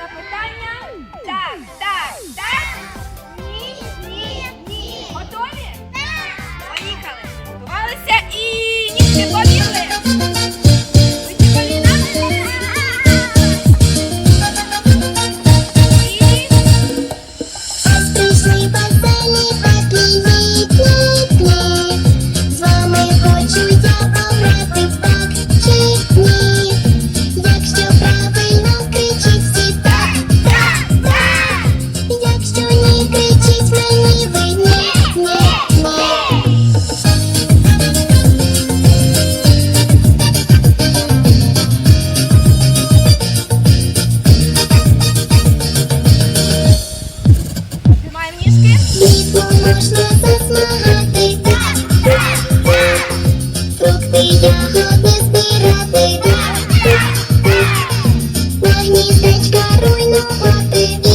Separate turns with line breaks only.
запитання? Так, так, так.
можна засмагатись, так, так, так, фрукти ягоди збирати, так, так, так, на гніздечка руйнувати.